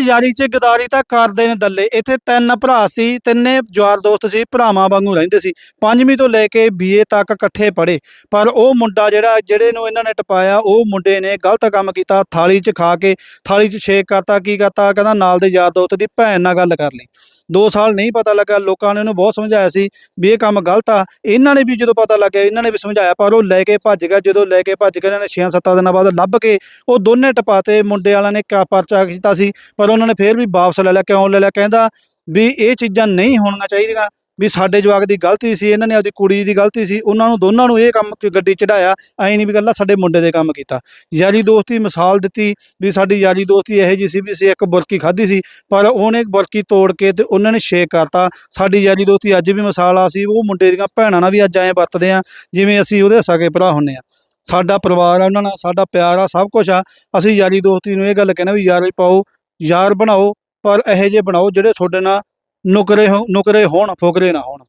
ਯਾਰੀ ਚ ਗਦਾਰੀ ਤਾਂ ਕਰਦੇ ਨੇ ਦੱਲੇ। ਇੱਥੇ ਤਿੰਨ ਭਰਾ ਸੀ, ਤਿੰਨੇ ਯਾਰ ਦੋਸਤ ਸੀ, ਭਰਾਵਾਂ ਵਾਂਗੂ ਰਹਿੰਦੇ ਸੀ। ਪੰਜਵੀਂ ਤੋਂ ਲੈ ਕੇ ਬੀਏ ਤੱਕ ਇਕੱਠੇ ਪੜ੍ਹੇ। ਪਰ ਉਹ ਮੁੰਡਾ ਜਿਹੜਾ, ਜਿਹੜੇ ਨੂੰ ਇਹਨਾਂ ਨੇ ਟਪਾਇਆ, ਉਹ ਮੁੰਡੇ ਨੇ ਗਲਤ ਕੰਮ ਕੀਤਾ, ਥਾਲੀ 'ਚ ਖਾ ਕੇ, ਥਾਲੀ 'ਚ ਛੇਕ ਕਰਤਾ, ਕੀ ਕਰਤਾ, ਕਹਿੰਦਾ ਨਾਲ ਦੇ ਯਾਰ ਦੋਸਤ ਦੀ ਭੈਣ ਨਾਲ ਗੱਲ ਕਰ ਲਈ। 2 ਸਾਲ ਨਹੀਂ ਪਤਾ ਲੱਗਾ, ਲੋਕਾਂ ਨੇ ਉਹਨੂੰ ਬਹੁਤ ਸਮਝਾਇਆ ਸੀ ਵੀ ਇਹ ਕੰਮ ਗਲਤ ਆ। ਇਹਨਾਂ ਨੇ ਵੀ ਜਦੋਂ ਪਤਾ ਲੱਗਿਆ, ਇਹਨਾਂ ਨੇ ਵੀ ਸਮਝਾਇਆ, ਪਰ ਉਹ ਲੈ ਕੇ ਭੱਜ ਗਿਆ। ਜਦੋਂ ਲੈ ਕੇ ਭੱਜ ਗਿਆ ਇਹਨਾਂ ਨੇ 6-7 ਦਿਨਾਂ ਬਾਅਦ ਲੱਭ ਕੇ ਉਹ ਦੋਨੇ ਟਪਾਤੇ ਮੁੰਡੇ ਵਾਲਿਆਂ ਨੇ ਕਾ ਪਰਚਾ ਕੀਤਾ ਸੀ, ਪਰ ਉਹਨਾਂ ਨੇ ਫੇਰ ਵੀ ਵਾਪਸ ਲੈ ਲਿਆ, ਕਿਉਂ ਲੈ ਲਿਆ? ਕਹਿੰਦਾ ਵੀ ਇਹ ਚੀਜ਼ਾਂ ਨਹੀਂ ਹੋਣੀਆਂ ਚਾਹੀਦੀਆਂ। ਵੀ ਸਾਡੇ ਜਵਾਕ ਦੀ ਗਲਤੀ ਸੀ, ਇਹਨਾਂ ਨੇ ਆਪਦੀ ਕੁੜੀ ਦੀ ਗਲਤੀ ਸੀ, ਉਹਨਾਂ ਨੂੰ ਦੋਨਾਂ ਨੂੰ ਇਹ ਕੰਮ ਗੱਡੀ ਚੜਾਇਆ, ਐਂ ਨਹੀਂ ਵੀ ਗੱਲਾਂ ਸਾਡੇ ਮੁੰਡੇ ਦੇ ਕੰਮ ਕੀਤਾ। ਯਾਰੀ ਦੋਸਤੀ ਮਿਸਾਲ ਦਿੱਤੀ ਵੀ ਸਾਡੀ ਯਾਰੀ ਦੋਸਤੀ ਇਹੋ ਜੀ ਸੀ ਵੀ ਅਸੀਂ ਇੱਕ ਬੁਰਕੀ ਖਾਧੀ ਸੀ, ਪਰ ਉਹਨੇ ਬੁਰਕੀ ਤੋੜ ਕੇ ਤੇ ਉਹਨਾਂ ਨੇ ਸ਼ੇਕ ਕਰਤਾ। ਸਾਡੀ ਯਾਰੀ ਦੋਸਤੀ ਅੱਜ ਵੀ ਮਿਸਾਲ ਆ ਸੀ ਉਹ ਮੁੰਡੇ ਦੀਆਂ ਭੈਣਾਂ ਨਾਲ ਵੀ ਅੱਜ ਐਂ ਵਰਤਦੇ ਆ ਜਿਵੇਂ ਅਸੀਂ ਉਹਦੇ ਸਕੇ ਭਰਾ ਹੁੰਨੇ ਆ ਸਾਡਾ ਪਰਿਵਾਰ ਆ ਉਹਨਾਂ ਨਾਲ, ਸਾਡਾ ਪਿਆਰ ਆ, ਸਭ ਕੁਝ ਆ। ਅਸੀਂ ਯਾਰੀ ਦੋਸਤੀ ਨੂੰ ਇਹ ਗੱਲ ਕਹਿੰਦੇ ਵੀ ਯਾਰੀ ਪਾਓ, ਯਾਰ ਬਣਾਓ, ਪਰ ਇਹੋ ਜਿਹੇ ਬਣਾਓ ਜਿਹੜੇ ਤੁਹਾਡੇ ਨਾਲ ਨੁਕਰੇ ਹੋ, ਨੁਕਰੇ ਹੋਣ, ਫੋਕਰੇ ਨਾ ਹੋਣ।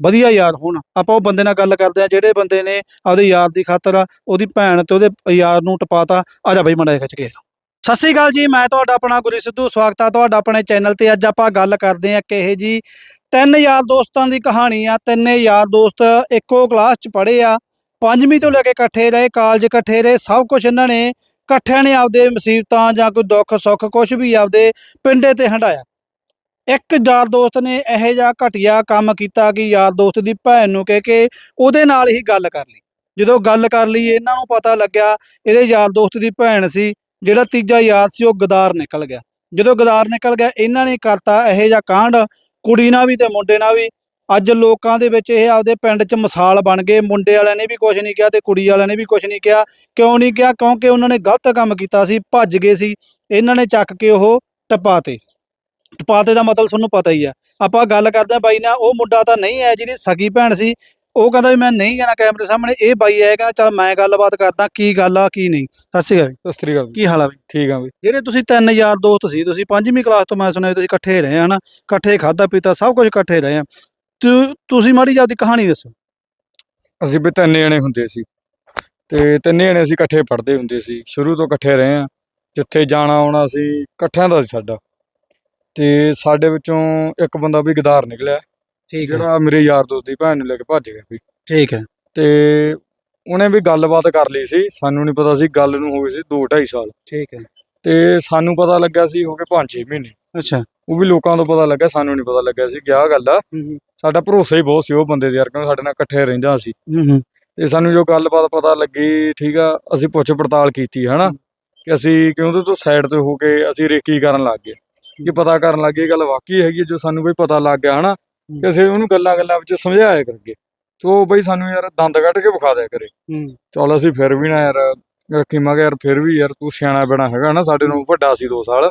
ਵਧੀਆ ਯਾਰ ਹੋਣ। ਆਪਾਂ ਉਹ ਬੰਦੇ ਨਾਲ ਗੱਲ ਕਰਦੇ ਆ ਜਿਹੜੇ ਬੰਦੇ ਨੇ ਆਪਦੇ ਯਾਰ ਦੀ ਖਾਤਰ ਉਹਦੀ ਭੈਣ ਤੇ ਉਹਦੇ ਯਾਰ ਨੂੰ ਟਪਾਤਾ, ਆ ਜਾ ਬਈ ਮੁੰਡਾ ਖਿੱਚ ਕੇ ਸਤਿ ਸ਼੍ਰੀ ਅਕਾਲ ਜੀ, ਮੈਂ ਤੁਹਾਡਾ ਆਪਣਾ ਗੁਰੀ ਸਿੱਧੂ, ਸਵਾਗਤ ਆ ਤੁਹਾਡਾ ਆਪਣੇ ਚੈਨਲ ਤੇ। ਅੱਜ ਆਪਾਂ ਗੱਲ ਕਰਦੇ ਆ ਕਿਹੇ ਜੀ ਤਿੰਨ ਯਾਰ ਦੋਸਤਾਂ ਦੀ ਕਹਾਣੀ ਆ। ਤਿੰਨੇ ਯਾਰ ਦੋਸਤ ਇੱਕੋ ਕਲਾਸ ਚ ਪੜ੍ਹੇ ਆ। ਪੰਜਵੀਂ ਤੋਂ ਲੈ ਕੇ ਇਕੱਠੇ ਰਹੇ ਕਾਲਜ ਇਕੱਠੇ ਰਹੇ, ਸਭ ਕੁਝ ਇਹਨਾਂ ਨੇ ਇਕੱਠਿਆਂ ਨੇ ਆਪਦੇ ਮੁਸੀਬਤਾਂ ਜਾਂ ਕੋਈ ਦੁੱਖ ਸੁੱਖ ਕੁਝ ਵੀ ਆਪਦੇ ਪਿੰਡੇ ਤੇ ਹੰਡਾਇਆ ਇੱਕ ਯਾਰ ਦੋਸਤ ਨੇ ਇਹੋ ਜਿਹਾ ਘਟੀਆ ਕੰਮ ਕੀਤਾ ਕਿ ਯਾਰ ਦੋਸਤ ਦੀ ਭੈਣ ਨੂੰ ਕਹਿ ਕੇ ਉਹਦੇ ਨਾਲ ਹੀ ਗੱਲ ਕਰ ਲਈ। ਜਦੋਂ ਗੱਲ ਕਰ ਲਈ, ਇਹਨਾਂ ਨੂੰ ਪਤਾ ਲੱਗਿਆ ਇਹਦੇ ਯਾਰ ਦੋਸਤ ਦੀ ਭੈਣ ਸੀ, ਜਿਹੜਾ ਤੀਜਾ ਯਾਰ ਸੀ, ਉਹ ਗਦਾਰ ਨਿਕਲ ਗਿਆ। ਜਦੋਂ ਗਦਾਰ ਨਿਕਲ ਗਿਆ, ਇਹਨਾਂ ਨੇ ਕਰਤਾ ਇਹੋ ਜਿਹਾ ਕਾਂਡ, ਕੁੜੀ ਨਾਲ ਵੀ ਤੇ ਮੁੰਡੇ ਨਾਲ ਵੀ। ਅੱਜ ਲੋਕਾਂ ਦੇ ਵਿੱਚ ਇਹ ਆਪਦੇ ਪਿੰਡ 'ਚ ਮਿਸਾਲ ਬਣ ਗਏ। ਮੁੰਡੇ ਵਾਲਿਆਂ ਨੇ ਵੀ ਕੁਝ ਨਹੀਂ ਕਿਹਾ ਤੇ ਕੁੜੀ ਵਾਲਿਆਂ ਨੇ ਵੀ ਕੁਝ ਨਹੀਂ ਕਿਹਾ। ਕਿਉਂ ਨਹੀਂ ਕਿਹਾ? ਕਿਉਂਕਿ ਉਹਨਾਂ ਨੇ ਗਲਤ ਕੰਮ ਕੀਤਾ ਸੀ, ਭੱਜ ਗਏ ਸੀ। ਇਹਨਾਂ ਨੇ ਚੱਕ ਕੇ ਉਹ ਟਪਾਤੇ ਟਪਾਤੇ ਦਾ ਮਤਲਬ ਤੁਹਾਨੂੰ ਪਤਾ ਹੀ ਆ। ਆਪਾਂ ਗੱਲ ਕਰਦੇ ਆ ਬਾਈ ਨਾਲ ਉਹ ਮੁੰਡਾ ਤਾਂ ਨਹੀਂ ਹੈ ਜਿਹਦੀ ਸਗੀ ਭੈਣ ਸੀ। ਉਹ ਕਹਿੰਦਾ ਵੀ ਮੈਂ ਨਹੀਂ ਜਾਣਾ ਕੈਮਰੇ ਸਾਹਮਣੇ। ਇਹ ਬਾਈ ਆਇਆ ਕਹਿੰਦਾ ਚਲ ਮੈਂ ਗੱਲਬਾਤ ਕਰਦਾ ਕੀ ਗੱਲ ਆ ਕੀ ਨਹੀਂ। ਸਤਿ ਸ਼੍ਰੀ ਅਕਾਲ ਸਤਿ ਸ੍ਰੀ ਅਕਾਲ ਕੀ ਹਾਲ ਆ ਬਈ? ਠੀਕ ਆ ਬਈ। ਜਿਹੜੇ ਤੁਸੀਂ ਤਿੰਨ ਯਾਰ ਦੋਸਤ ਸੀ ਤੁਸੀਂ ਪੰਜਵੀਂ ਕਲਾਸ ਤੋਂ ਮੈਂ ਸੁਣਿਆ ਤੁਸੀਂ ਇਕੱਠੇ ਰਹੇ ਹਨਾ? ਇਕੱਠੇ ਖਾਦਾ ਪੀਤਾ ਸਭ ਕੁਝ ਇਕੱਠੇ ਰਹੇ ਆ। ਤੁਸੀਂ ਮਾੜੀ ਜਿਹੀ ਕਹਾਣੀ ਦੱਸੋ। ਅਸੀਂ ਵੀ ਤਿੰਨ ਜਣੇ ਹੁੰਦੇ ਸੀ। ਤੇ ਤਿੰਨੇ ਜਣੇ ਅਸੀਂ ਇਕੱਠੇ ਪੜ੍ਹਦੇ ਹੁੰਦੇ ਸੀ। ਸ਼ੁਰੂ ਤੋਂ ਇਕੱਠੇ ਰਹੇ ਆ। ਜਿੱਥੇ ਜਾਣਾ ਆਉਣਾ ਸੀ ਇਕੱਠਿਆਂ ਦਾ ਸਾਡਾ। ਤੇ ਸਾਡੇ ਵਿੱਚੋਂ ਇੱਕ ਬੰਦਾ ਵੀ ਗਦਾਰ ਨਿਕਲਿਆ। ਠੀਕ ਜਿਹੜਾ ਮੇਰੇ ਯਾਰ ਦੋਸਤ ਦੀ ਭੈਣ ਨੂੰ ਲੈ ਕੇ ਭੱਜ ਗਿਆ ਵੀ ਠੀਕ ਹੈ। ਤੇ ਉਹਨੇ ਵੀ ਗੱਲਬਾਤ ਕਰ ਲਈ ਸੀ। ਸਾਨੂੰ ਨਹੀਂ ਪਤਾ ਸੀ ਗੱਲ ਨੂੰ ਹੋ ਗਏ ਸੀ 2 2.5 ਸਾਲ। ਠੀਕ ਹੈ। ਤੇ ਸਾਨੂੰ ਪਤਾ ਲੱਗਾ ਸੀ ਹੋ ਗਏ 5-6 ਮਹੀਨੇ। ਅੱਛਾ। ਉਹ ਵੀ ਲੋਕਾਂ ਤੋਂ ਪਤਾ ਲੱਗਾ ਸਾਨੂੰ ਨਹੀਂ ਪਤਾ ਲੱਗਾ ਸੀ। ਕਿ ਆਹ ਗੱਲ ਆ? ਹੂੰ ਸਾਡਾ ਭਰੋਸਾ ਹੀ ਬਹੁਤ ਸੀ ਉਹ ਬੰਦੇ ਦੇ ਯਾਰ ਕਿਉਂਕਿ ਸਾਡੇ ਨਾਲ ਇਕੱਠੇ ਰਹਿੰਦਾ ਸੀ। ਹੂੰ ਹੂੰ। ਤੇ ਸਾਨੂੰ ਜੋ ਗੱਲਬਾਤ ਪਤਾ ਲੱਗੀ ਠੀਕ ਆ ਅਸੀਂ ਪੁੱਛ ਪੜਤਾਲ ਕੀਤੀ ਹਨਾ? ਕਿ ਅਸੀਂ ਕਿਉਂ ਤੋਂ ਸਾਈਡ ਤੇ ਹੋ ਕੇ ਅਸੀਂ ਰੇਕੀ ਕਰਨ ਲੱਗ ਗਏ। ਕਿ ਪਤਾ ਕਰਨ ਲੱਗੇ ਇਹ ਗੱਲ ਵਾਕਈ ਹੈਗੀ ਜੋ ਸਾਨੂੰ ਕੋਈ ਪਤਾ ਲੱਗ ਗਿਆ ਹਨਾ? ਕਿ ਅਸੀਂ ਉਹਨੂੰ ਗੱਲਾਂ ਗੱਲਾਂ ਵਿੱਚ ਸਮਝਾਇਆ ਕਰਾਂਗੇ ਤੇ ਬਈ ਸਾਨੂੰ ਯਾਰ ਦੰਦ ਕੱਢ ਕੇ ਵਿਖਾ ਦਿਆ ਕਰੇ। ਚਲ ਅਸੀਂ ਫਿਰ ਵੀ ਨਾ ਯਾਰ ਰੱਖੀ ਮੈਂ ਯਾਰ ਫਿਰ ਵੀ ਯਾਰ ਤੂੰ ਸਿਆਣਾ ਬਣਾ ਹੈਗਾ ਨਾ ਸਾਡੇ ਨੂੰ ਵੱਡਾ ਸੀ 2 ਸਾਲ।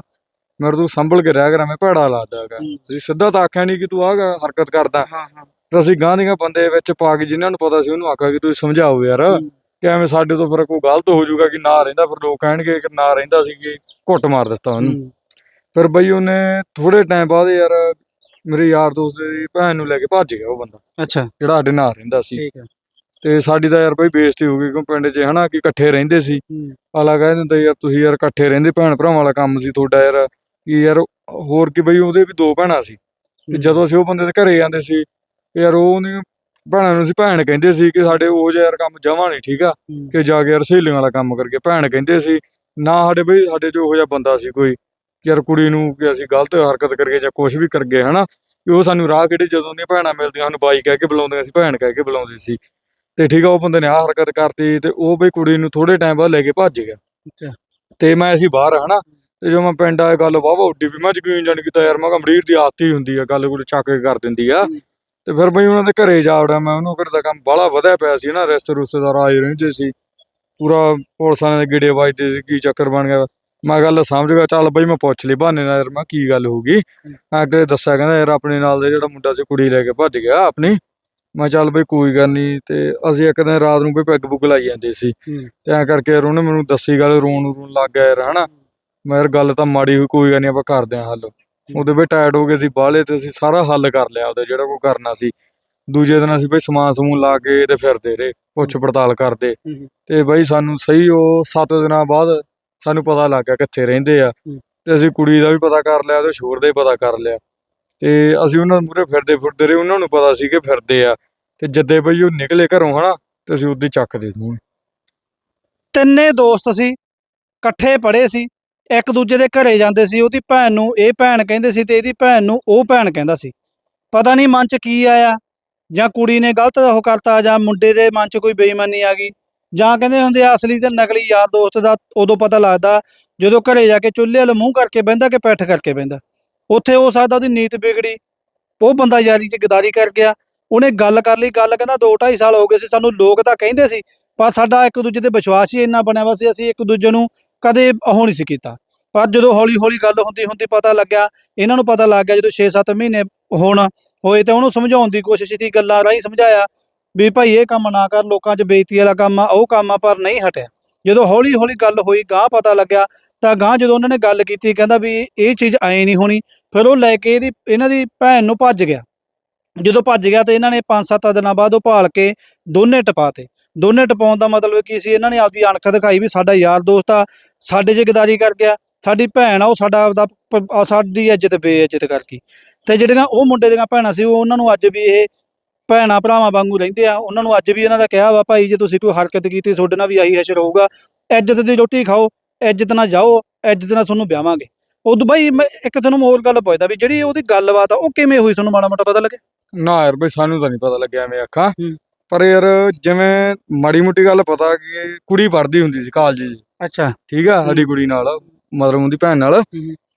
ਮੇਰੇ ਤੂੰ ਸੰਭਲ ਕੇ ਰਹਿ ਕਰ ਮੈਂ ਭੈੜਾ ਲੱਗਦਾ ਹੈਗਾ। ਤੁਸੀਂ ਸਿੱਧਾ ਤਾਂ ਆਖਿਆ ਨਹੀਂ ਕਿ ਤੂੰ ਆਹ ਹਰਕਤ ਕਰਦਾ। ਹਾਂ ਹਾਂ। ਅਸੀਂ ਗਾਂ ਦੀਆਂ ਬੰਦੇ ਵਿੱਚ ਪਾ ਕੇ ਜਿਨ੍ਹਾਂ ਨੂੰ ਪਤਾ ਸੀ ਉਹਨੂੰ ਆਖਿਆ ਕਿ ਤੁਸੀਂ ਸਮਝਾਓ ਯਾਰ। ਕਿ ਐਵੇਂ ਸਾਡੇ ਤੋਂ ਫਿਰ ਕੋਈ ਗਲਤ ਹੋ ਜਾਊਗਾ ਕਿ ਨਾ ਰਹਿੰਦਾ ਫਿਰ ਲੋਕ ਕਹਿਣਗੇ ਕਿ ਨਾ ਰਹਿੰਦਾ ਸੀ ਕਿ ਘੁੱਟ ਮਾਰ ਦਿੱਤਾ ਉਹਨੂੰ। ਫਿਰ ਬਈ ਉਹਨੇ ਥੋੜੇ ਟਾਈਮ ਬਾਅਦ ਯਾਰ ਮੇਰੇ ਯਾਰ ਦੋਸਤ ਦੀ ਭੈਣ ਨੂੰ ਲੈ ਕੇ ਭੱਜ ਗਿਆ ਉਹ ਬੰਦਾ। ਅੱਛਾ। ਜਿਹੜਾ ਸਾਡੇ ਨਾਲ ਰਹਿੰਦਾ ਸੀ। ਠੀਕ ਹੈ। ਤੇ ਸਾਡੀ ਤਾਂ ਯਾਰ ਬਈ ਬੇਇੱਜ਼ਤੀ ਹੋ ਗਈ ਕਿਉਂ ਪਿੰਡ 'ਚ ਹਨਾ ਕਿ ਇਕੱਠੇ ਰਹਿੰਦੇ ਸੀ। ਅਲਾ ਕਹਿ ਦਿੰਦਾ ਯਾਰ ਤੁਸੀਂ ਯਾਰ ਇਕੱਠੇ ਰਹਿੰਦੇ ਭੈਣ ਭਰਾਵਾਂ ਵਾਲਾ ਕੰਮ ਸੀ ਤੁਹਾਡਾ ਯਾਰ। ਕਿ ਯਾਰ ਹੋਰ ਕੀ ਬਈ ਉਹਦੇ ਵੀ ਦੋ ਭੈਣਾਂ ਸੀ। ਤੇ ਜਦੋਂ ਅਸੀਂ ਉਹ ਬੰਦੇ ਦੇ ਘਰੇ ਜਾਂਦੇ ਸੀ ਯਾਰ ਉਹ ਉਹਨੇ ਭੈਣਾਂ ਨੂੰ ਅਸੀਂ ਭੈਣ ਕਹਿੰਦੇ ਸੀ ਕਿ ਸਾਡੇ ਉਹ ਜਿਹਾ ਯਾਰ ਕੰਮ ਜਮਾ ਨਹੀਂ ਠੀਕ ਆ। ਕਿ ਜਾ ਕੇ ਯਾਰ ਸਹੇਲੀਆਂ ਵਾਲਾ ਕੰਮ ਕਰਕੇ ਭੈਣ ਕਹਿੰਦੇ ਸੀ। ਨਾ ਸਾਡੇ ਬਈ ਸਾਡੇ ਜੋ ਉਹ ਜਿਹਾ ਬੰਦਾ ਸੀ ਕੋਈ। ਕਿ ਯਾਰ ਕੁੜੀ ਨੂੰ ਕਿ ਅਸੀਂ ਗਲਤ ਹਰਕਤ ਕਰਕੇ ਜਾਂ ਕੁਝ ਵੀ ਕਰਗੇ ਹਨਾ? ਕਿ ਉਹ ਸਾਨੂੰ ਰਾਹ ਕਿਹੜੇ ਜਦੋਂ ਦੀਆਂ ਭੈਣਾਂ ਮਿਲਦੀਆਂ ਸਾਨੂੰ ਬਾਈ ਕਹਿ ਕੇ ਬੁਲਾਉਂਦੀਆਂ ਸੀ ਭੈਣ ਕਹਿ ਕੇ ਬੁਲਾਉਂਦੇ ਸੀ। ਤੇ ਠੀਕ ਆ ਉਹ ਬੰਦੇ ਨੇ ਆਹ ਹਰਕਤ ਕਰਤੀ ਤੇ ਉਹ ਬਈ ਕੁੜੀ ਨੂੰ ਥੋੜੇ ਟਾਈਮ ਬਾਅਦ ਲੈ ਕੇ ਭੱਜ ਗਿਆ। ਅੱਛਾ। ਤੇ ਮੈਂ ਅਸੀਂ ਬਾਹਰ ਹਨਾ? ਤੇ ਜਦੋਂ ਮੈਂ ਪਿੰਡ ਆਇਆ ਗੱਲ ਵਾਵਾ ਉੱਡੀ ਵੀ ਮੈਂ ਯਕੀਨ ਜਾਣ ਕੀਤਾ ਯਾਰ ਮੈਂ ਕਿਹਾ ਮਰੀਰ ਦੀ ਆਦਤ ਹੀ ਹੁੰਦੀ ਆ ਗੱਲ ਗੁੱਲ ਚੱਕ ਕੇ ਕਰ ਦਿੰਦੀ ਆ। ਤੇ ਫਿਰ ਬਈ ਉਹਨਾਂ ਦੇ ਘਰੇ ਜਾ ਵੜਿਆ ਮੈਂ ਉਹਨੂੰ ਘਰ ਦਾ ਕੰਮ ਬਾਹਲਾ ਵਧਿਆ ਪਿਆ ਸੀ ਨਾ ਰਿਸ਼ਤੇ ਰੁਸ਼ਤੇਦਾਰ ਆਏ ਰਹਿੰਦੇ ਸੀ। ਪੂਰਾ ਪੁਲਿਸਾਂ ਦੇ ਗੇੜੇ ਵੱਜਦੇ ਸੀ ਕੀ ਚੱਕਰ ਬਣ ਗਿਆ। ਮੈਂ ਗੱਲ ਸਮਝ ਗਿਆ ਚੱਲ ਬਈ ਮੈਂ ਪੁੱਛ ਲਈ ਬਹਾਨੇ ਨਾਲ ਯਾਰ ਮੈਂ ਕੀ ਗੱਲ ਹੋ ਗਈ? ਮੈਂ ਅੱਗੇ ਦੱਸਿਆ ਕਹਿੰਦਾ ਯਾਰ ਆਪਣੇ ਨਾਲ ਦੇ ਜਿਹੜਾ ਮੁੰਡਾ ਸੀ ਕੁੜੀ ਲੈ ਕੇ ਭੱਜ ਗਿਆ ਆਪਣੀ। ਮੈਂ ਚੱਲ ਬਈ ਕੋਈ ਗੱਲ ਨਹੀਂ ਤੇ ਅਸੀਂ ਇੱਕ ਦਿਨ ਰਾਤ ਨੂੰ ਵੀ ਪੈਗ ਪੁੱਗ ਲਾਈ ਜਾਂਦੇ ਸੀ। ਤੇ ਐਂ ਕਰਕੇ ਯਾਰ ਉਹਨੇ ਮੈਨੂੰ ਦੱਸੀ ਗੱਲ ਰੋਣ ਰੋਣ ਲੱਗ ਗਿਆ ਯਾਰ ਹਨਾ। ਮੈਂ ਯਾਰ ਗੱਲ ਤਾਂ ਮਾੜੀ ਹੋਈ ਕੋਈ ਗੱਲ ਨਹੀਂ ਆਪਾਂ ਕਰਦੇ ਆਂ ਹੱਲ। ਉਹਦੇ ਵੀ ਟਾਇਰਡ ਹੋ ਗਏ ਸੀ ਬਾਹਲੇ ਤੇ ਅਸੀਂ ਸਾਰਾ ਹੱਲ ਕਰ ਲਿਆ ਉਹਦਾ ਜਿਹੜਾ ਕੋਈ ਕਰਨਾ ਸੀ। ਦੂਜੇ ਦਿਨ ਅਸੀਂ ਬਈ ਸਮਾਨ ਸਮੂਨ ਲਾ ਕੇ ਤੇ ਫਿਰਦੇ ਰਹੇ ਪੁੱਛ ਪੜਤਾਲ ਕਰਦੇ। ਤੇ ਬਈ ਸਾਨੂੰ ਸਹੀ ਉਹ 7 ਦਿਨਾਂ ਬਾਅਦ ਸਾਨੂੰ ਪਤਾ ਲੱਗ ਗਿਆ ਕਿੱਥੇ ਰਹਿੰਦੇ ਆ। ਤੇ ਅਸੀਂ ਕੁੜੀ ਦਾ ਵੀ ਪਤਾ ਕਰ ਲਿਆ ਤੇ ਸ਼ੋਰ ਦਾ ਵੀ ਪਤਾ ਕਰ ਲਿਆ। ਤੇ ਅਸੀਂ ਉਹਨਾਂ ਮੂਰੇ ਫਿਰਦੇ ਫਿਰਦੇ ਰਹੇ ਉਹਨਾਂ ਨੂੰ ਪਤਾ ਸੀ ਕਿ ਫਿਰਦੇ ਆ। ਤੇ ਜਦੇ ਬਈ ਉਹ ਨਿਕਲੇ ਘਰੋਂ ਹਨਾ ਤੇ ਅਸੀਂ ਉਦੀ ਚੱਕ ਦੇ ਦੂੰ ਤਿੰਨੇ ਦੋਸਤ ਸੀ ਇਕੱਠੇ ਪੜ੍ਹੇ ਸੀ ਇੱਕ ਦੂਜੇ ਦੇ ਘਰੇ ਜਾਂਦੇ ਸੀ ਉਹਦੀ ਭੈਣ ਨੂੰ ਇਹ ਭੈਣ ਕਹਿੰਦੇ ਸੀ ਤੇ ਇਹਦੀ ਭੈਣ ਨੂੰ ਉਹ ਭੈਣ ਕਹਿੰਦਾ ਸੀ। ਪਤਾ ਨਹੀਂ ਮਨ 'ਚ ਕੀ ਆਇਆ ਜਾਂ ਕੁੜੀ ਨੇ ਗਲਤ ਉਹ ਕਰਤਾ ਜਾਂ ਮੁੰਡੇ ਦੇ ਮਨ 'ਚ ਕੋਈ ਬੇਈਮਾਨੀ ਆ ਗਈ। ਜਾਂ ਕਹਿੰਦੇ ਹੁੰਦੇ ਆ, ਅਸਲੀ ਤੇ ਨਕਲੀ ਯਾਰ ਦੋਸਤ ਦਾ ਉਦੋਂ ਪਤਾ ਲੱਗਦਾ, ਜਦੋਂ ਘਰੇ ਜਾ ਕੇ ਚੁੱਲ੍ਹੇ ਵੱਲ ਮੂੰਹ ਕਰਕੇ ਬਹਿੰਦਾ ਕਿ ਪੈਠ ਕਰਕੇ ਬਹਿੰਦਾ। ਉੱਥੇ ਹੋ ਸਕਦਾ ਉਹਦੀ ਨੀਤ ਵਿਗੜੀ। ਉਹ ਬੰਦਾ ਯਾਰੀ 'ਚ ਗਦਾਰੀ ਕਰ ਗਿਆ। ਉਹਨੇ ਗੱਲ ਕਰ ਲਈ। ਗੱਲ ਕਹਿੰਦਾ 2 2.5 ਸਾਲ ਹੋ ਗਏ ਸੀ, ਸਾਨੂੰ ਲੋਕ ਤਾਂ ਕਹਿੰਦੇ ਸੀ, ਪਰ ਸਾਡਾ ਇੱਕ ਦੂਜੇ ਤੇ ਵਿਸ਼ਵਾਸ ਹੀ ਇੰਨਾ ਬਣਿਆ ਵਾ ਸੀ, ਅਸੀਂ ਇੱਕ ਦੂਜੇ ਨੂੰ ਕਦੇ ਉਹ ਨਹੀਂ ਸੀ ਕੀਤਾ। ਪਰ ਜਦੋਂ ਹੌਲੀ ਹੌਲੀ ਗੱਲ ਹੁੰਦੀ ਹੁੰਦੀ ਪਤਾ ਲੱਗਿਆ, ਇਹਨਾਂ ਨੂੰ ਪਤਾ ਲੱਗ ਗਿਆ ਜਦੋਂ 6-7 ਮਹੀਨੇ ਹੋਣ ਹੋਏ ਤੇ ਉਹਨੂੰ ਸਮਝਾਉਣ ਦੀ ਕੋਸ਼ਿਸ਼ ਕੀਤੀ ਗੱਲਾਂ ਰਾਹੀਂ ਸਮਝਾਇਆ। ਵੀ ਭਾਈ ਇਹ ਕੰਮ ਨਾ ਕਰ, ਲੋਕਾਂ 'ਚ ਬੇਇੱਜ਼ਤੀ ਵਾਲਾ ਕੰਮ ਆ, ਉਹ ਕੰਮ ਆ, ਪਰ ਨਹੀਂ ਹਟਿਆ। ਜਦੋਂ ਹੌਲੀ ਹੌਲੀ ਗੱਲ ਹੋਈ ਗਾਂ ਪਤਾ ਲੱਗਿਆ, ਤਾਂ ਗਾਂ ਜਦੋਂ ਉਹਨਾਂ ਨੇ ਗੱਲ ਕੀਤੀ, ਕਹਿੰਦਾ ਵੀ ਇਹ ਚੀਜ਼ ਐ ਨਹੀਂ ਹੋਣੀ, ਫਿਰ ਉਹ ਲੈ ਕੇ ਇਹਦੀ, ਇਹਨਾਂ ਦੀ ਭੈਣ ਨੂੰ ਭੱਜ ਗਿਆ। ਜਦੋਂ ਭੱਜ ਗਿਆ ਤੇ ਇਹਨਾਂ ਨੇ 5-7 ਦਿਨਾਂ ਬਾਅਦ ਉਹ ਭਾਲ ਕੇ ਦੋਨੇ ਟਪਾਤੇ। ਦੋਨੇ ਟਪਾਉਣ ਦਾ ਮਤਲਬ ਕੀ ਸੀ, ਇਹਨਾਂ ਨੇ ਆਪਦੀ ਅਣਖ ਦਿਖਾਈ ਵੀ ਸਾਡਾ ਯਾਰ ਦੋਸਤ ਆ, ਸਾਡੇ 'ਚ ਗਦਾਰੀ ਕਰ ਗਿਆ, ਸਾਡੀ ਭੈਣ ਆ, ਉਹ ਸਾਡਾ ਆਪਦਾ ਸਾਡੀ ਇੱਜ਼ਤ, ਬੇਇੱਜ਼ਤ ਕਰ ਗਈ। ਤੇ ਜਿਹੜੀਆਂ ਉਹ ਮੁੰਡੇ ਦੀਆਂ ਭੈਣਾਂ ਸੀ, ਉਹ ਉਹਨਾਂ ਨੂੰ ਅੱਜ ਵੀ ਇਹ ਭੈਣਾਂ ਭਰਾਵਾਂ ਵਾਂਗੂ ਰਹਿੰਦੇ ਆ। ਉਹਨਾਂ ਨੂੰ ਅੱਜ ਵੀ ਇਹਨਾਂ ਦਾ ਕਿਹਾ ਵਾ ਭਾਈ ਜੇ ਤੁਸੀਂ ਕੋਈ ਹਰਕਤ ਕੀਤੀ ਤੁਹਾਡੇ ਨਾਲ ਵੀ ਆਹੀ ਹਸ਼ਰ ਹੋਊਗਾ। ਇੱਜ਼ਤ ਦੀ ਰੋਟੀ ਖਾਓ ਇੱਜ਼ਤ ਨਾਲ ਜਾਓ ਇੱਜ਼ਤ ਨਾਲ ਤੁਹਾਨੂੰ ਵਿਆਹਾਂਗੇ। ਉਦੋਂ ਬਾਈ ਮੈਂ ਇੱਕ ਤੁਹਾਨੂੰ ਹੋਰ ਗੱਲ ਪੁੱਛਦਾ ਵੀ ਜਿਹੜੀ ਉਹਦੀ ਗੱਲਬਾਤ ਆ ਉਹ ਕਿਵੇਂ ਹੋਈ? ਤੁਹਾਨੂੰ ਮਾੜਾ ਮੋਟਾ ਪਤਾ ਲੱਗੇ? ਨਾ ਯਾਰ ਬਈ ਸਾਨੂੰ ਤਾਂ ਨਹੀਂ ਪਤਾ ਲੱਗਿਆ ਐਵੇਂ ਅੱਖਾਂ। ਪਰ ਯਾਰ ਜਿਵੇਂ ਮਾੜੀ ਮੋਟੀ ਗੱਲ ਪਤਾ ਕਿ ਕੁੜੀ ਪੜ੍ਹਦੀ ਹੁੰਦੀ ਸੀ ਕਾਲਜ 'ਚ। ਅੱਛਾ। ਠੀਕ ਆ ਸਾਡੀ ਕੁੜੀ ਨਾਲ ਮਤਲਬ ਉਹਦੀ ਭੈਣ ਨਾਲ।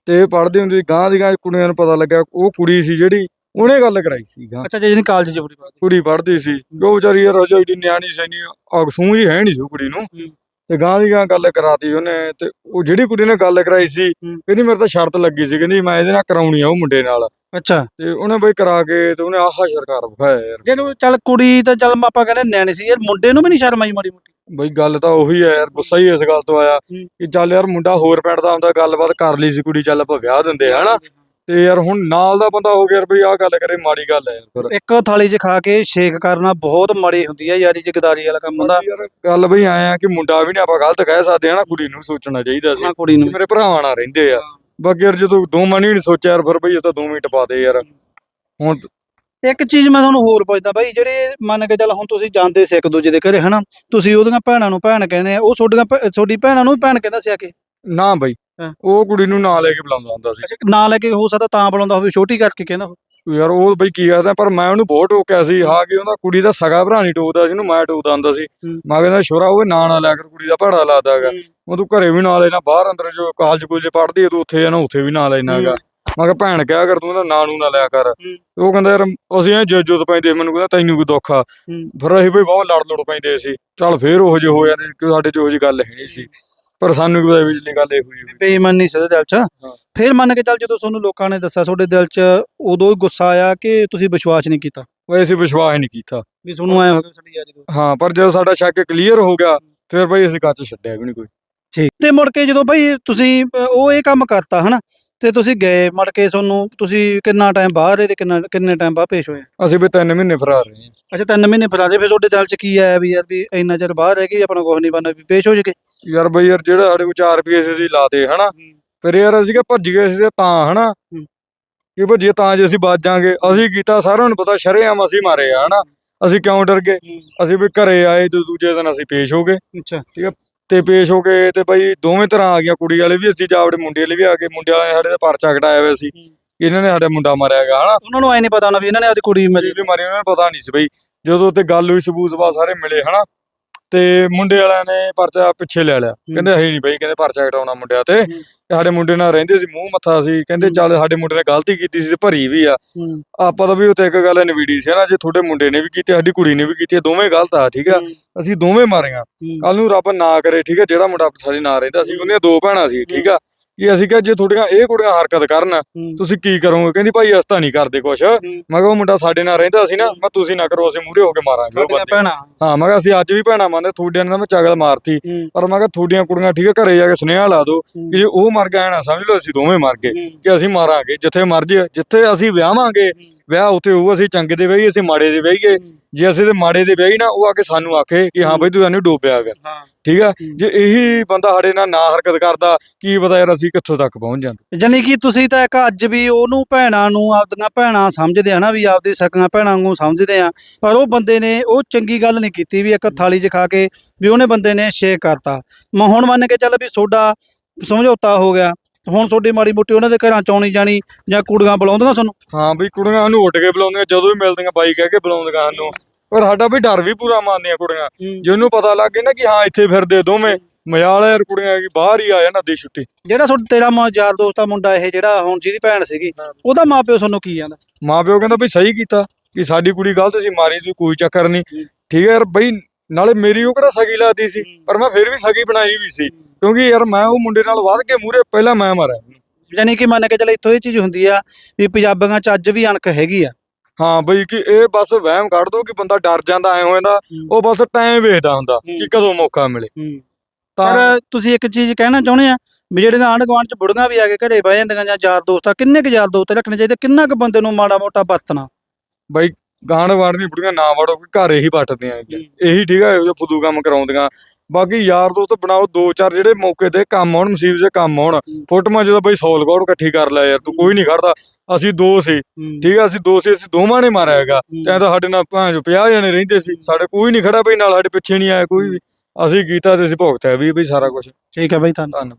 ਤੇ ਪੜ੍ਹਦੀ ਹੁੰਦੀ ਸੀ ਗਾਂ ਦੀ ਗਾਂ ਕੁੜੀਆਂ ਨੂੰ ਪਤਾ ਲੱਗਿਆ ਉਹ ਕੁੜੀ ਸੀ ਜਿਹੜੀ ਉਹਨੇ ਗੱਲ ਕਰਾਈ ਸੀ ਗਾਂ। ਅੱਛਾ ਜਿਹੜੀ ਕਾਲਜ ਚ ਪੂਰੀ ਬਾਤ ਕੁੜੀ ਪੜ੍ਹਦੀ ਸੀ। ਉਹ ਵਿਚਾਰੀ ਯਾਰ ਅਜੇ ਏਡੀ ਨਿਆਣੀ ਸੀ ਨਹੀਂ ਅਗਸੂੰ ਜੀ ਹੈ ਨਹੀਂ ਸੀ ਕੁੜੀ ਨੂੰ। ਹੂੰ। ਤੇ ਗਾਂ ਦੀ ਗਾਂ ਗੱਲ ਕਰਾਤੀ ਉਹਨੇ ਤੇ ਉਹ ਜਿਹੜੀ ਕੁੜੀ ਨੇ ਗੱਲ ਕਰਾਈ ਸੀ ਹੂੰ। ਕਹਿੰਦੀ ਮੇਰੇ ਤਾਂ ਸ਼ਰਤ ਲੱਗੀ ਸੀ ਕਹਿੰਦੀ ਮੈਂ ਇਹਦੇ ਨਾਲ ਕਰਾਉਣੀ ਆ ਉਹ ਮੁੰਡੇ ਨਾਲ। ਅੱਛਾ। ਤੇ ਉਹਨੇ ਬਈ ਕਰਾ ਕੇ ਤੇ ਉਹਨੇ ਆਹ ਸਰਕਾਰ ਵਿਖਾਇਆ ਯਾਰ। ਜਦੋਂ ਚੱਲ ਕੁੜੀ ਤਾਂ ਚੱਲ ਆਪਾਂ ਕਹਿੰਦੇ ਨਿਆਣੇ ਸੀ ਯਾਰ ਮੁੰਡੇ ਨੂੰ ਵੀ ਨਹੀਂ ਸ਼ਰਮ ਆਈ ਮਾੜੀ ਮੋਟੀ। ਬਈ ਗੱਲ ਤਾਂ ਉਹੀ ਹੈ ਯਾਰ ਗੁੱਸਾ ਹੀ ਇਸ ਗੱਲ ਤੋਂ ਆਇਆ ਹੂੰ। ਕਿ ਚੱਲ ਯਾਰ ਮੁੰਡਾ ਹੋਰ ਪਿੰਡ ਦਾ ਹੁੰਦਾ ਗੱਲਬਾਤ ਕਰ ਲਈ ਸੀ ਕੁੜੀ ਚੱਲ ਆਪਾਂ ਵਿਆਹ ਦਿੰਦੇ ਆ ਹਨਾ? ਤੇ ਯਾਰ ਹੁਣ ਨਾਲ ਦਾ ਬੰਦਾ ਹੋ ਗਿਆ ਯਾਰ ਬਈ ਆਹ ਗੱਲ ਕਰੇ ਮਾੜੀ ਗੱਲ ਹੈ ਯਾਰ ਫਿਰ। ਇੱਕ ਥਾਲੀ 'ਚ ਖਾ ਕੇ ਸ਼ੇਕ ਕਰਨਾ ਬਹੁਤ ਮਾੜੀ ਹੁੰਦੀ ਹੈ ਯਾਰੀ 'ਚ ਗਦਾਰੀ ਵਾਲਾ ਕੰਮ ਹੁੰਦਾ ਯਾਰ ਗੱਲ ਬਈ ਆਏ ਆ ਕਿ ਮੁੰਡਾ ਵੀ ਨਹੀਂ ਆਪਾਂ ਗਲਤ ਕਹਿ ਸਕਦੇ ਹਨਾ? ਕੁੜੀ ਨੂੰ ਸੋਚਣਾ ਚਾਹੀਦਾ ਸੀ ਹਾਂ ਕੁੜੀ ਕਿ ਨੂੰ ਮੇਰੇ ਭਰਾਵਾਂ ਨਾਲ ਰਹਿੰਦੇ ਆ। ਬਾਕੀ ਯਾਰ ਜਦੋਂ ਦੋ ਮਨ ਹੀ ਨਹੀਂ ਸੋਚਿਆ ਯਾਰ ਫਿਰ ਬਈ ਇਹ ਤਾਂ ਦੋ ਮਿੰਟ ਪਾ ਦੇ ਯਾਰ। ਹੁਣ ਇੱਕ ਚੀਜ਼ ਮੈਂ ਤੁਹਾਨੂੰ ਹੋਰ ਪੁੱਛਦਾ ਬਾਈ ਜਿਹੜੇ ਮੰਨ ਕੇ ਚੱਲ ਹੁਣ ਤੁਸੀਂ ਜਾਂਦੇ ਸੀ ਇੱਕ ਦੂਜੇ ਦੇ ਘਰੇ ਹਨਾ? ਤੁਸੀਂ ਉਹਦੀਆਂ ਭੈਣਾਂ ਨੂੰ ਭੈਣ ਕਹਿੰਦੇ ਆ ਉਹ ਤੁਹਾਡੀਆਂ ਭੈ- ਤੁਹਾਡੀ ਭੈਣਾਂ ਨੂੰ ਵੀ ਭੈਣ ਕਹਿੰਦਾ ਸੀ ਆ ਕੇ? ਨਾ ਬਈ। ਹਾਂ। ਉਹ ਕੁੜੀ ਨੂੰ ਨਾਂ ਲੈ ਕੇ ਬੁਲਾਉਂਦਾ ਹੁੰਦਾ ਸੀ। ਅੱਛਾ ਨਾਂ ਲੈ ਕੇ ਹੋ ਸਕਦਾ ਤਾਂ ਬੁਲਾਉਂਦਾ ਹੋਵੇ ਛੋਟੀ ਕਰਕੇ ਕਹਿੰਦਾ ਹੋਵੇ। ਯਾਰ ਉਹ ਬਈ ਕੀ ਕਰਦਾ ਪਰ ਮੈਂ ਉਹਨੂੰ ਬਹੁਤ ਟੋਕਿਆ ਸੀ ਹਾਂ ਕਿ ਉਹਦਾ ਕੁੜੀ ਦਾ ਸਗਾ ਭਰਾ ਨਹੀਂ ਟੋਕਦਾ ਸੀ ਉਹਨੂੰ ਮੈਂ ਟੋਕਦਾ ਹੁੰਦਾ ਸੀ। ਹੂੰ। ਮੈਂ ਕਹਿੰਦਾ ਸ਼ੋਰਾ ਉਹ ਨਾਂ ਨਾ ਲਿਆ ਕਰ ਕੁੜੀ ਦਾ ਭੜਾ ਲਾਦਾ ਹੈਗਾ ਉਹ ਤੂੰ ਘਰੇ ਵੀ ਨਾਂ ਲੈਣਾ ਬਾਹਰ ਅੰਦਰ ਜੋ ਕਾਲਜ ਕੋਲ ਜੇ ਪੜ੍ਹਦੀ ਹੈ ਤੂੰ ਉੱਥੇ ਜਾਣਾ ਉੱਥੇ ਵੀ ਨਾਂ ਲੈਣਾ ਹੈਗਾ ਮੈਂ ਕਿਹਾ ਭੈਣ ਕਿਹਾ ਕਰ ਤੂੰ ਇਹਦਾ ਨਾਂ ਨੂੰ ਨਾ ਲਿਆ ਕਰ। ਉਹ ਕਹਿੰਦਾ ਯਾਰ ਅਸੀਂ ਇਹ ਜੇ ਜੁੱਤ ਪੈਂਦੇ ਮੈਨੂੰ ਕਹਿੰਦਾ ਤੈਨੂੰ ਕੋਈ ਦੁੱਖ ਆ? ਫਿਰ ਅਸੀਂ ਬਈ ਬਹੁਤ ਲੜ ਲੜ ਪੈਂਦੇ ਸੀ। ਚੱਲ ਫੇਰ ਉਹ ਜੇ ਹੋ ਜਾਂਦੇ ਕਿ ਸਾਡੇ ਚ ਉਹ ਜੀ ਗੱਲ ਹੈ ਨਹੀਂ ਸੀ। ਪਰ ਸਾਨੂੰ ਕੀ ਪਤਾ ਵਿਚਲੀ ਗੱਲ ਇਹੋ ਹੋਈ। ਬੇਈਮਾਨੀ ਸੀ ਉਹਦੇ ਦਿਲ 'ਚ। ਹਾਂ। ਫਿਰ ਮੰਨ ਕੇ ਚੱਲ ਜਦੋਂ ਤੁਹਾਨੂੰ ਲੋਕਾਂ ਨੇ ਦੱਸਿਆ ਤੁਹਾਡੇ ਦਿਲ 'ਚ ਉਦੋਂ ਹੀ ਗੁੱਸਾ ਆਇਆ ਕਿ ਤੁਸੀਂ ਵਿਸ਼ਵਾਸ ਨਹੀਂ ਕੀਤਾ? ਉਹ ਅਸੀਂ ਵਿਸ਼ਵਾਸ ਨਹੀਂ ਕੀਤਾ। ਵੀ ਤੁਹਾਨੂੰ ਐ ਹੋ ਗਿਆ ਸਾਡੀ ਯਾਰੀ ਤੋਂ ਹਾਂ ਪਰ ਜਦੋਂ ਸਾਡਾ ਸ਼ੱਕ ਕਲੀਅਰ ਹੋ ਗਿਆ ਫਿਰ ਬਈ ਅਸੀਂ ਕੱਚ ਛੱਡਿਆ ਵੀ ਨਹੀਂ ਕੋਈ। ਠੀਕ। ਤੇ ਮੁੜ ਕੇ ਜਦੋਂ ਭਾਈ ਤੁਸੀਂ ਅ, ਉਹ ਇਹ ਕੰਮ ਕਰਤਾ ਹਨਾ? ਤੇ ਤੁਸੀਂ ਗਏ ਮੁੜ ਕੇ ਤੁਹਾਨੂੰ ਤੁਸੀਂ ਕਿੰਨਾ ਟਾਈਮ ਬਾਹਰ ਰਹੇ ਤੇ ਕਿੰਨਾ ਕਿੰਨੇ ਟਾਈਮ ਬਾਅਦ ਪੇਸ਼ ਹੋਏ? ਅਸੀਂ ਵੀ ਤਿੰਨ ਮਹੀਨੇ ਫਰਾਰ ਰਹੇ ਹਾਂ। ਅੱਛਾ ਤਿੰਨ ਮਹੀਨੇ ਫਰਾਰੇ ਫਿਰ ਤੁਹਾਡੇ ਦਿਲ 'ਚ ਕੀ ਆਇਆ ਵੀ ਯਾਰ ਵੀ ਇੰਨਾ ਚਿਰ ਬਾਹਰ ਰਹਿ ਕੇ ਆਪਣਾ ਕੁਝ ਨਹੀਂ ਬਣਨਾ ਵੀ ਪੇਸ਼ ਹੋ ਜਗੇ ਯਾਰ ਬਈ ਯਾਰ ਜਿਹੜਾ ਸਾਡੇ ਕੋਲ 4 ਰੁਪਏ ਸੀ ਅਸੀਂ ਲਾਤੇ ਹਨਾ? ਫਿਰ ਯਾਰ ਅਸੀਂ ਕਿ ਭੱਜ ਗਏ ਸੀ ਤੇ ਤਾਂ ਹਨਾ? ਹੂੰ। ਕਿ ਭੱਜੀਏ ਤਾਂ ਜੇ ਅਸੀਂ ਬਚ ਜਾਾਂਗੇ। ਅਸੀਂ ਕੀਤਾ ਸਾਰਿਆਂ ਨੂੰ ਪਤਾ ਸ਼ਰੇਆਮ ਅਸੀਂ ਮਾਰੇ ਆ ਹਨਾ? ਅਸੀਂ ਕਿਉਂ ਡਰ ਗਏ? ਅਸੀਂ ਵੀ ਘਰੇ ਆਏ ਤੇ ਦੂਜੇ ਦਿਨ ਅਸੀਂ ਪੇਸ਼ ਹੋ ਗਏ। ਅੱਛਾ। ਤੇ ਪੇਸ਼ ਹੋ ਗਏ ਤੇ ਬਈ ਦੋਵੇਂ ਤਰ੍ਹਾਂ ਆ ਗਈਆਂ ਕੁੜੀ ਵਾਲੇ ਵੀ ਅਸੀਂ ਜਾਵੜੇ ਮੁੰਡੇ ਵਾਲੇ ਵੀ ਆ ਗਏ ਮੁੰਡੇ ਵਾਲੇ ਸਾਡੇ ਦਾ ਪਰਚਾ ਕਟਾਇਆ ਹੋਇਆ ਸੀ। ਇਹਨਾਂ ਨੇ ਸਾਡਾ ਮੁੰਡਾ ਮਾਰਿਆ ਹੈਗਾ ਹਨਾ? ਉਹਨਾਂ ਨੂੰ ਐ ਨਹੀਂ ਪਤਾ ਨਾ ਵੀ ਇਹਨਾਂ ਨੇ ਆਪਦੀ ਕੁੜੀ ਮੇਰੀ ਵੀ ਮਾਰੀ ਉਹਨਾਂ ਨੂੰ ਪਤਾ ਨਹੀਂ ਸੀ ਬਈ। ਜਦੋਂ ਤੇ ਗੱਲ ਹੋਈ ਸਬੂਤ ਸਬਾ ਸਾਰੇ ਮਿਲੇ ਹਨਾ? ਤੇ ਮੁੰਡੇ ਵਾਲਿਆਂ ਨੇ ਪਰਚਾ ਪਿੱਛੇ ਲੈ ਲਿਆ। ਕਹਿੰਦੇ ਅਸੀਂ ਨਹੀਂ ਬਈ ਕਹਿੰਦੇ ਪਰਚਾ ਕਟਾਉਣਾ ਮੁੰਡਿਆਂ ਤੇ। ਤੇ ਸਾਡੇ ਮੁੰਡੇ ਨਾਲ ਰਹਿੰਦੇ ਸੀ ਮੂੰਹ ਮੱਥਾ ਸੀ। ਕਹਿੰਦੇ। ਚੱਲ ਸਾਡੇ ਮੁੰਡੇ ਨੇ ਗਲਤੀ ਕੀਤੀ ਸੀ ਤੇ ਭਰੀ ਵੀ ਆ। ਆਪਾਂ ਤਾਂ ਵੀ ਉੱਤੇ ਇੱਕ ਗੱਲ ਨਵੀੜੀ ਸੀ ਨਾ ਜੇ ਤੁਹਾਡੇ ਮੁੰਡੇ ਨੇ ਵੀ ਕੀਤੀ ਸਾਡੀ ਕੁੜੀ ਨੇ ਵੀ ਕੀਤੀ ਦੋਵੇਂ ਗਲਤ ਆ ਠੀਕ ਆ? ਅਸੀਂ ਦੋਵੇਂ ਮਾਰੀਆਂ। ਕੱਲ ਨੂੰ ਰੱਬ ਨਾ ਕਰੇ ਠੀਕ ਆ? ਜਿਹੜਾ ਮੁੰਡਾ ਸਾਡੇ ਨਾਲ ਰਹਿੰਦਾ ਸੀ ਉਹਦੀਆਂ ਦੋ ਭੈਣਾਂ ਸੀ ਠੀਕ ਆ? ਕਿ ਅਸੀਂ ਕਿਹਾ ਜੇ ਤੁਹਾਡੀਆਂ ਇਹ ਕੁੜੀਆਂ ਹਰਕਤ ਕਰਨ ਤੁਸੀਂ ਕੀ ਕਰੋਗੇ? ਕਹਿੰਦੀ ਭਾਈ ਅਸੀਂ ਤਾਂ ਨਹੀਂ ਕਰਦੇ ਕੁਛ। ਮੈਂ ਕਿਹਾ ਉਹ ਮੁੰਡਾ ਸਾਡੇ ਨਾਲ ਰਹਿੰਦਾ ਸੀ ਨਾ ਮੈਂ ਤੁਸੀਂ ਨਾ ਕਰੋ ਅਸੀਂ ਮੂਹਰੇ ਹੋ ਕੇ ਮਾਰਾਂਗੇ ਉਹ ਭੈਣਾਂ। ਹਾਂ ਮੈਂ ਕਿਹਾ ਅਸੀਂ ਅੱਜ ਵੀ ਭੈਣਾਂ ਮੰਨਦੇ ਤੁਹਾਡਿਆਂ ਨਾਲ ਮੈਂ ਚਗਲ ਮਾਰਤੀ। ਪਰ ਮੈਂ ਕਿਹਾ ਤੁਹਾਡੀਆਂ ਕੁੜੀਆਂ ਠੀਕ ਆ ਘਰੇ ਜਾ ਕੇ ਸੁਨੇਹਾ ਲਾ ਦਿਓ ਕਿ ਜੇ ਉਹ ਮਰ ਗਿਆ ਨਾ ਸਮਝ ਲਓ ਅਸੀਂ ਦੋਵੇਂ ਮਰ ਗਏ ਕਿ ਅਸੀਂ ਮਾਰਾਂਗੇ ਜਿੱਥੇ ਮਰਜ਼ੀ ਜਿੱਥੇ ਅਸੀਂ ਵਿਆਹਾਂਗੇ ਵਿਆਹ ਉੱਥੇ ਹੋਊ ਅਸੀਂ ਚੰਗੇ ਦੇ ਵਹੀਏ ਅਸੀਂ ਮਾੜੇ ਦੇ ਵਹੀਏ ਜੇ ਅਸੀਂ ਤੇ ਮਾੜੇ ਦੇ ਵਿਆਹੀ ਨਾ ਉਹ ਆ ਕੇ ਸਾਨੂੰ ਆਖੇ ਕਿ ਹਾਂ ਬਈ ਤੂੰ ਇਹਨੂੰ ਡੋਬਿਆ ਹੈਗਾ। ਹਾਂ। ਠੀਕ ਆ। ਜੇ ਇਹੀ ਬੰਦਾ ਸਾਡੇ ਨਾਲ ਨਾ ਹਰਕਤ ਕਰਦਾ ਕੀ ਪਤਾ ਯਾਰ ਅਸੀਂ ਕਿੱਥੋਂ ਤੱਕ ਪਹੁੰਚ ਜਾਂਦੇ। ਜਾਨੀ ਕਿ ਤੁਸੀਂ ਤਾਂ ਇੱਕ ਅੱਜ ਵੀ ਉਹਨੂੰ ਭੈਣਾਂ ਨੂੰ ਆਪਦੀਆਂ ਭੈਣਾਂ ਸਮਝਦੇ ਆ ਨਾ ਵੀ ਆਪਦੀ ਸਕੀਆਂ ਭੈਣਾਂ ਨੂੰ ਸਮਝਦੇ ਆ ਪਰ ਉਹ ਬੰਦੇ ਨੇ ਉਹ ਚੰਗੀ ਗੱਲ ਨਹੀਂ ਕੀਤੀ ਵੀ ਇੱਕ ਥਾਲੀ 'ਚ ਖਾ ਕੇ ਵੀ ਉਹਨੇ ਬੰਦੇ ਨੇ ਸ਼ੇਕ ਕਰਤਾ। ਮੈਂ ਹੁਣ ਮੰਨ ਕੇ ਚੱਲ ਵੀ ਤੁਹਾਡਾ ਸਮਝੌਤਾ ਹੋ ਗਿਆ। ਹੁਣ ਤੁਹਾਡੀ ਮਾੜੀ ਮੋਟੀ ਉਹਨਾਂ ਦੇ ਘਰਾਂ ਚ ਆਉਣੀ ਜਾਣੀ ਜਾਂ ਕੁੜੀਆਂ ਬੁਲਾਉਂਦੀਆਂ ਤੁਹਾਨੂੰ? ਹਾਂ ਬਈ ਕੁੜੀਆਂ ਨੂੰ ਉੱਠ ਕੇ ਬੁਲਾਉਂਦੀਆਂ ਜਦੋਂ ਵੀ ਮਿਲਦੀਆਂ ਬਾਈ ਕਹਿ ਕੇ ਬੁਲਾਉਂਦੀਆਂ ਸਾਨੂੰ। ਪਰ ਸਾਡਾ ਵੀ ਡਰ ਵੀ ਪੂਰਾ ਮੰਨਦੀਆਂ ਕੁੜੀਆਂ। ਜੇ ਉਹਨੂੰ ਪਤਾ ਲੱਗ ਗਿਆ ਨਾ ਕਿ ਹਾਂ ਇੱਥੇ ਫਿਰਦੇ ਦੋਵੇਂ ਮਜਾਲ ਯਾਰ ਕੁੜੀਆਂ ਕੀ ਬਾਹਰ ਹੀ ਆ ਜਾਣ ਅੱਧੀ ਛੁੱਟੀ। ਜਿਹੜਾ ਤੁਹਾਡਾ ਤੇਰਾ ਮ- ਯਾਰ ਦੋਸਤ ਆ ਮੁੰਡਾ ਇਹ ਜਿਹੜਾ ਹੁਣ ਜਿਹਦੀ ਭੈਣ ਸੀਗੀ ਉਹਦਾ ਮਾਪਿਓ ਤੁਹਾਨੂੰ ਕੀ ਕਹਿੰਦਾ? ਮਾਂ ਪਿਓ ਕਹਿੰਦਾ ਬਈ ਸਹੀ ਕੀਤਾ ਕਿ ਸਾਡੀ ਕੁੜੀ ਗਲਤ ਸੀ ਮਾਰੀ ਤੂੰ ਕੋਈ ਚੱਕਰ ਨਹੀਂ। ਠੀਕ ਹੈ ਯਾਰ ਬਈ ਨਾਲੇ ਮੇਰੀ ਉਹ ਕਿਹੜਾ ਸਗੀ ਲੱਗਦੀ ਸੀ? ਪਰ ਮੈਂ ਫਿਰ ਵੀ ਸਗੀ ਬਣਾਈ ਵੀ ਸੀ। ਕਿਉਂਕਿ ਯਾਰ ਮੈਂ ਉਹ ਮੁੰਡੇ ਨਾਲ ਵੱਧ ਕੇ ਮੂਰੇ ਪਹਿਲਾਂ ਮੈਂ ਮਾਰਿਆ। ਯਾਨੀ ਕਿ ਮੰਨ ਕੇ ਚੱਲ ਇੱਥੋਂ ਇਹ ਚੀਜ਼ ਹੁੰਦੀ ਆ ਵੀ ਪੰਜਾਬੀਆਂ ਚ ਅੱਜ ਵੀ ਅਣਖ ਹੈਗੀ ਆ। ਹਾਂ ਬਈ ਕਿ ਇਹ ਬਸ ਵਹਿਮ ਕੱਢ ਦੋ ਕਿ ਬੰਦਾ ਡਰ ਜਾਂਦਾ ਐ ਹੋ ਜਾਂਦਾ ਉਹ ਬਸ ਟਾਈਮ ਵੇਖਦਾ ਹੁੰਦਾ ਕਿ ਕਦੋਂ ਮੌਕਾ ਮਿਲੇ। ਤਾਂ ਪਰ ਤੁਸੀਂ ਇੱਕ ਚੀਜ਼ ਕਹਿਣਾ ਚਾਹੁੰਦੇ ਆ ਵੀ ਜਿਹੜੇ ਆਂਢ ਗੁਆਂਢ ਚ ਬੁੜੀਆਂ ਵੀ ਆ ਕੇ ਘਰੇ ਬਹਿ ਜਾਂਦੀਆਂ ਜਾਂ ਯਾਰ ਦੋਸਤ ਆ ਕਿੰਨੇ ਕੁ ਯਾਰ ਦੋਸਤ ਰੱਖਣੇ ਚਾਹੀਦੇ? ਕਿੰਨਾ ਕੁ ਬੰਦੇ ਨੂੰ ਮਾੜਾ ਮੋਟਾ ਵਰਤਣਾ ਬਈ ਗਾਣ ਵਾੜਨੀ ਬੁੜੀਆਂ ਨਾ ਵੜੋ ਕਿ ਘਰ ਇਹੀ ਵੱਟਦੀਆਂ ਹੈਗੀਆਂ। ਇਹੀ ਠੀਕ ਹੈ ਜੋ ਫੁੱਦੂ ਕੰਮ ਕਰਾਉਂਦੀਆਂ। ਬਾਕੀ ਯਾਰ ਦੋਸਤ ਬਣਾਓ ਦੋ ਚਾਰ ਜਿਹੜੇ ਮੌਕੇ ਤੇ ਕੰਮ ਆਉਣ ਮੁਸੀਬਤ ਦੇ ਕੰਮ ਆਉਣ ਫੋਟੋਆਂ ਜਦੋਂ ਬਈ 100 ਲਗਾਉਣ ਇਕੱਠੀ ਕਰ ਲੈ ਯਾਰ ਤੂੰ ਕੋਈ ਨਹੀਂ ਖੜਦਾ। ਅਸੀਂ ਦੋ ਸੀ ਠੀਕ ਹੈ ਅਸੀਂ ਦੋ ਸੀ ਅਸੀਂ ਦੋਵਾਂ ਨੇ ਮਾਰਿਆ ਹੈਗਾ। ਤੈਂ ਤਾਂ ਸਾਡੇ ਨਾਲ ਭਾਂ ਜੋ 50 ਜਣੇ ਰਹਿੰਦੇ ਸੀ ਸਾਡੇ ਕੋਈ ਨਹੀਂ ਖੜਾ ਬਈ ਨਾਲ ਸਾਡੇ ਪਿੱਛੇ ਨਹੀਂ ਆਇਆ ਕੋਈ ਵੀ। ਅਸੀਂ ਕੀਤਾ ਤੇ ਅਸੀਂ ਭੁਗਤਿਆ ਵੀ ਬਈ ਸਾਰਾ ਕੁਝ ਠੀਕ ਹੈ ਬਾਈ ਤੁਹਾਨੂੰ ਧੰਨ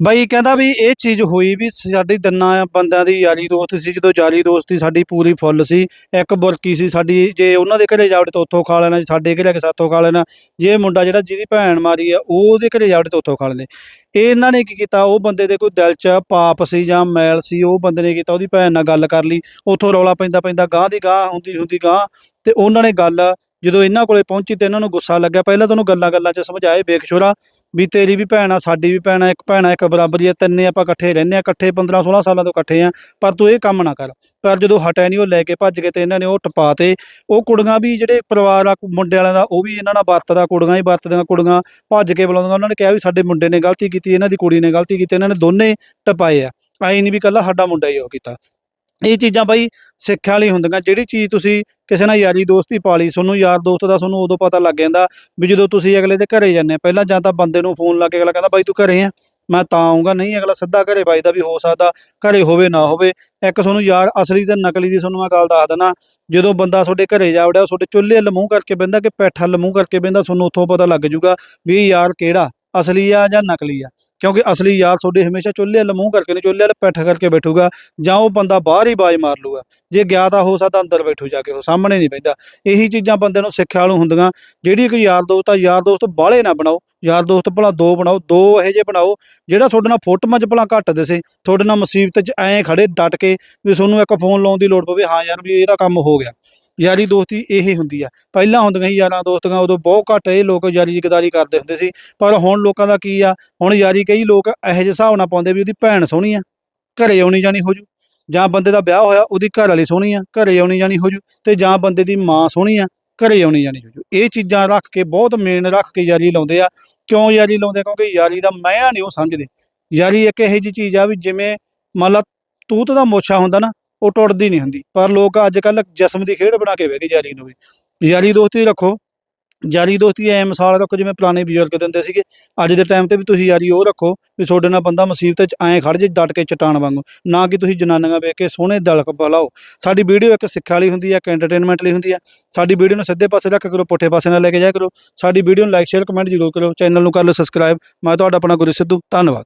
ਬਾਈ ਕਹਿੰਦਾ ਵੀ ਇਹ ਚੀਜ਼ ਹੋਈ ਵੀ ਸਾਡੀ ਦੰਨਾ ਬੰਦਿਆਂ ਦੀ ਯਾਰੀ ਦੋਸਤ ਸੀ, ਜਦੋਂ ਯਾਰੀ ਦੋਸਤੀ ਸਾਡੀ ਪੂਰੀ ਫੁੱਲ ਸੀ, ਇੱਕ ਬੁਰਕੀ ਸੀ ਸਾਡੀ, ਜੇ ਉਹਨਾਂ ਦੇ ਘਰੇ ਜਾਵੜੇ ਤਾਂ ਉੱਥੋਂ ਖਾ ਲੈਣਾ, ਸਾਡੇ ਘਰੇ ਆ ਕੇ ਸਾਥੋਂ ਖਾ ਲੈਣਾ, ਜੇ ਮੁੰਡਾ ਜਿਹੜਾ ਜਿਹਦੀ ਭੈਣ ਮਾਰੀ ਆ ਉਹ ਉਹਦੇ ਘਰੇ ਜਾਵੜੇ ਤਾਂ ਉੱਥੋਂ ਖਾ ਲੈਂਦੇ। ਇਹ ਇਹਨਾਂ ਨੇ ਕੀ ਕੀਤਾ, ਉਹ ਬੰਦੇ ਦੇ ਕੋਈ ਦਿਲ 'ਚ ਪਾਪ ਸੀ ਜਾਂ ਮੈਲ ਸੀ, ਉਹ ਬੰਦੇ ਨੇ ਕੀਤਾ, ਉਹਦੀ ਭੈਣ ਨਾਲ ਗੱਲ ਕਰ ਲਈ, ਉੱਥੋਂ ਰੌਲਾ ਪੈਂਦਾ ਪੈਂਦਾ ਗਾਂ ਦੀ ਗਾਂ ਹੁੰਦੀ ਹੁੰਦੀ ਗਾਂ ਤੇ ਉਹਨਾਂ ਨੇ ਗੱਲ ਜਦੋਂ ਇਹਨਾਂ ਕੋਲੇ ਪਹੁੰਚੀ ਤੇ ਇਹਨਾਂ ਨੂੰ ਗੁੱਸਾ ਲੱਗਿਆ, ਪਹਿਲਾਂ ਤੁਹਾਨੂੰ ਗੱਲਾਂ ਗੱਲਾਂ 'ਚ ਸਮਝਾਏ ਬੇਕਸ਼ੋਰਾ ਵੀ ਤੇਰੀ ਵੀ ਭੈਣ ਆ, ਸਾਡੀ ਵੀ ਭੈਣ ਆ, ਇੱਕ ਭੈਣ ਆ, ਇੱਕ ਬਰਾਬਰੀ ਆ, ਤਿੰਨੇ ਆਪਾਂ ਇਕੱਠੇ ਰਹਿੰਦੇ ਆ, ਇਕੱਠੇ 15 16 ਸਾਲਾਂ ਤੋਂ ਇਕੱਠੇ ਆ, ਪਰ ਤੂੰ ਇਹ ਕੰਮ ਨਾ ਕਰ। ਪਰ ਜਦੋਂ ਹਟਿਆ ਨਹੀਂ ਉਹ ਲੈ ਕੇ ਭੱਜ ਗਏ ਤੇ ਇਹਨਾਂ ਨੇ ਉਹ ਟਪਾ ਤੇ, ਉਹ ਕੁੜੀਆਂ ਵੀ ਜਿਹੜੇ ਪਰਿਵਾਰ ਆ, ਮੁੰਡੇ ਵਾਲਿਆਂ ਦਾ, ਉਹ ਵੀ ਇਹਨਾਂ ਨਾਲ ਵਰਤਦਾ, ਕੁੜੀਆਂ ਹੀ ਵਰਤਦੀਆਂ ਕੁੜੀਆਂ, ਭੱਜ ਕੇ ਬੁਲਾਉਂਦੀਆਂ ਉਹਨਾਂ ਨੇ ਕਿਹਾ ਵੀ ਸਾਡੇ ਮੁੰਡੇ ਨੇ ਗਲਤੀ ਕੀਤੀ, ਇਹਨਾਂ ਦੀ ਕੁੜੀ ਨੇ ਗਲਤੀ ਕੀਤੀ, ਇਹਨਾਂ ਨੇ ਦੋਨੇ ਟਪਾਏ ਆ। ਆਈ ਨਹੀਂ ਵੀ ਕੱਲਾ ਸਾਡਾ ਮੁੰਡਾ ਹੀ ਉਹ ਕੀਤਾ। ਇਹ ਚੀਜ਼ਾਂ ਬਾਈ ਸਿੱਖਿਆ ਲਈ ਹੁੰਦੀਆਂ। ਜਿਹੜੀ ਚੀਜ਼ ਤੁਸੀਂ ਕਿਸੇ ਨਾਲ ਯਾਰੀ ਦੋਸਤੀ ਪਾ ਲਈ, ਤੁਹਾਨੂੰ ਯਾਰ ਦੋਸਤ ਦਾ ਤੁਹਾਨੂੰ ਉਦੋਂ ਪਤਾ ਲੱਗ ਜਾਂਦਾ ਵੀ ਜਦੋਂ ਤੁਸੀਂ ਅਗਲੇ ਦੇ ਘਰੇ ਜਾਂਦੇ ਪਹਿਲਾਂ ਜਾਂ ਤਾਂ ਬੰਦੇ ਨੂੰ ਫੋਨ ਲਾ ਕੇ ਅਗਲਾ ਕਹਿੰਦਾ, ਬਾਈ ਤੂੰ ਘਰੇ ਆ, ਮੈਂ ਤਾਂ ਆਉਂਗਾ ਨਹੀਂ, ਅਗਲਾ ਸਿੱਧਾ ਘਰੇ ਵੱਜਦਾ ਵੀ ਹੋ ਸਕਦਾ ਘਰੇ ਹੋਵੇ, ਨਾ ਹੋਵੇ। ਇੱਕ ਤੁਹਾਨੂੰ ਯਾਰ ਅਸਲੀ ਤੇ ਨਕਲੀ ਦੀ ਤੁਹਾਨੂੰ ਮੈਂ ਗੱਲ ਦੱਸ ਦਿੰਦਾ, ਜਦੋਂ ਬੰਦਾ ਤੁਹਾਡੇ ਘਰੇ ਜਾ ਵੜਿਆ ਤੁਹਾਡੇ ਚੁੱਲ੍ਹੇ ਵੱਲ ਕਰਕੇ ਬਹਿੰਦਾ ਕਿ ਪੈਠਾ ਵੱਲ ਕਰਕੇ ਬਹਿੰਦਾ, ਤੁਹਾਨੂੰ ਉੱਥੋਂ ਪਤਾ ਲੱਗ ਜੂਗਾ ਵੀ ਇਹ ਯਾਰ ਕਿਹੜਾ। ਅਸਲੀ ਆ ਜਾਂ ਨਕਲੀ ਆ? ਕਿਉਂਕਿ ਅਸਲੀ ਯਾਰ ਤੁਹਾਡੇ ਹਮੇਸ਼ਾ ਚੁੱਲ੍ਹੇ ਵੱਲ ਮੂੰਹ ਕਰਕੇ ਨਹੀਂ, ਚੁੱਲ੍ਹੇ ਵੱਲ ਪੈਠ ਕਰਕੇ ਬੈਠੂਗਾ ਜਾਂ ਉਹ ਬੰਦਾ ਬਾਹਰ ਹੀ ਬਾਜ ਮਾਰ ਲੂਗਾ। ਜੇ ਗਿਆ ਤਾਂ ਹੋ ਸਕਦਾ ਅੰਦਰ ਬੈਠੂ ਜਾ ਕੇ, ਉਹ ਸਾਹਮਣੇ ਨਹੀਂ ਬੈਠਦਾ ਇਹੀ ਚੀਜ਼ਾਂ ਬੰਦੇ ਨੂੰ ਸਿੱਖਿਆ ਵਾਲੂ ਹੁੰਦੀਆਂ। ਜਿਹੜੀ ਕੋਈ ਯਾਰ ਦੋਸਤ ਆ, ਯਾਰ ਦੋਸਤ ਬਾਹਲੇ ਨਾ ਬਣਾਓ। ਯਾਰ ਦੋਸਤ ਭਲਾ ਦੋ ਬਣਾਓ, ਦੋ ਇਹੋ ਜਿਹੇ ਬਣਾਓ, ਜਿਹੜਾ ਤੁਹਾਡੇ ਨਾਲ ਫੋਟੋਆਂ 'ਚ ਭਲਾ ਘੱਟ ਦਿਸੇ ਤੁਹਾਡੇ ਨਾਲ ਮੁਸੀਬਤ 'ਚ ਐਂ ਖੜੇ ਡਟ ਕੇ ਵੀ ਤੁਹਾਨੂੰ ਇੱਕ ਫੋਨ ਲਾਉਣ ਦੀ ਲੋੜ ਪਵੇ, ਹਾਂ ਯਾਰ ਵੀ ਇਹਦਾ ਕੰਮ ਹੋ ਗਿਆ। ਯਾਰੀ ਦੋਸਤੀ ਇਹ ਹੁੰਦੀ ਆ। ਪਹਿਲਾਂ ਹੁੰਦੀਆਂ ਸੀ ਯਾਰਾਂ ਦੋਸਤੀਆਂ ਉਦੋਂ ਬਹੁਤ ਘੱਟ ਇਹ ਲੋਕ ਯਾਰੀ ਗਦਾਰੀ ਕਰਦੇ ਹੁੰਦੇ ਸੀ, ਪਰ ਹੁਣ ਲੋਕਾਂ ਦਾ ਕੀ ਆ, ਹੁਣ ਯਾਰੀ ਕਈ ਲੋਕ ਇਹੋ ਜਿਹੇ ਹਿਸਾਬ ਨਾਲ ਪਾਉਂਦੇ ਵੀ ਉਹਦੀ ਭੈਣ ਸੋਹਣੀ ਆ, ਘਰੇ ਆਉਣੀ ਜਾਣੀ ਹੋ ਜੂ, ਜਾਂ ਬੰਦੇ ਦਾ ਵਿਆਹ ਹੋਇਆ ਉਹਦੀ ਘਰ ਵਾਲੀ ਸੋਹਣੀ ਆ, ਘਰੇ ਆਉਣੀ ਜਾਣੀ ਹੋ ਜੂ, ਤੇ ਜਾਂ ਬੰਦੇ ਦੀ ਮਾਂ ਸੋਹਣੀ ਆ ਘਰੇ ਆਉਣੀ ਜਾਣੀ ਹੋ ਜੂ ਇਹ ਚੀਜ਼ਾਂ ਰੱਖ ਕੇ ਬਹੁਤ ਮੇਨ ਰੱਖ ਕੇ ਯਾਰੀ ਲਾਉਂਦੇ ਆ। ਕਿਉਂ ਯਾਰੀ ਲਾਉਂਦੇ ਕਿਉਂਕਿ ਯਾਰੀ ਦਾ ਮੈਂ ਨਹੀਂ ਉਹ ਸਮਝਦੇ। ਯਾਰੀ ਇੱਕ ਇਹੋ ਜਿਹੀ ਚੀਜ਼ ਆ ਵੀ ਜਿਵੇਂ ਮੰਨ ਲਾ ਤੂਤ ਦਾ ਮੋਛਾ ਹੁੰਦਾ ਨਾ, ਉਹ ਟੁੱਟਦੀ ਨਹੀਂ ਹੁੰਦੀ। ਪਰ ਲੋਕ ਅੱਜ ਕੱਲ ਜਸਮ ਦੀ ਖੇਡ ਬਣਾ ਕੇ ਬਹਿ ਗਏ ਯਾਰੀ ਨੂੰ ਵੀ। ਯਾਰੀ ਦੋਸਤੀ ਰੱਖੋ। ਯਾਰੀ ਦੋਸਤੀ ਐ ਮਿਸਾਲ ਰੱਖੋ ਜਿਵੇਂ ਪੁਰਾਣੇ ਬਜ਼ੁਰਗ ਦਿੰਦੇ ਸੀਗੇ, ਅੱਜ ਦੇ ਟਾਈਮ ਤੇ ਵੀ ਤੁਸੀਂ ਯਾਰੀ ਉਹ ਰੱਖੋ ਵੀ ਤੁਹਾਡੇ ਨਾਲ ਬੰਦਾ ਮੁਸੀਬਤ 'ਚ ਐਂ ਖੜ ਜੇ ਡਟ ਕੇ ਚਟਾਨ ਵਾਂਗੂ, ਨਾ ਕਿ ਤੁਸੀਂ ਜਨਾਨੀਆਂ ਵੇਖ ਕੇ ਸੋਹਣੇ ਦਿਲ ਬਲਾਓ। ਸਾਡੀ ਵੀਡੀਓ ਇੱਕ ਸਿੱਖਿਆ ਵਾਲੀ ਹੁੰਦੀ ਹੈ ਇੱਕ ਐਂਟਰਟੇਨਮੈਂਟ ਲਈ ਹੁੰਦੀ ਹੈ ਸਾਡੀ ਵੀਡੀਓ ਨੂੰ ਸਿੱਧੇ ਪਾਸੇ ਰੱਖ ਕਰੋ, ਪੁੱਠੇ ਪਾਸੇ ਨਾਲ ਲੈ ਕੇ ਜਾਇਆ ਕਰੋ। ਸਾਡੀ ਵੀਡੀਓ ਨੂੰ ਲਾਈਕ ਸ਼ੇਅਰ ਕਮੈਂਟ ਜ਼ਰੂਰ ਕਰੋ ਚੈਨਲ ਨੂੰ ਕਰ ਲਓ ਸਬਸਕ੍ਰਾਈਬ ਮੈਂ ਤੁਹਾਡਾ ਆਪਣਾ ਗੁਰੂ ਸਿੱਧੂ, ਧੰਨਵਾਦ।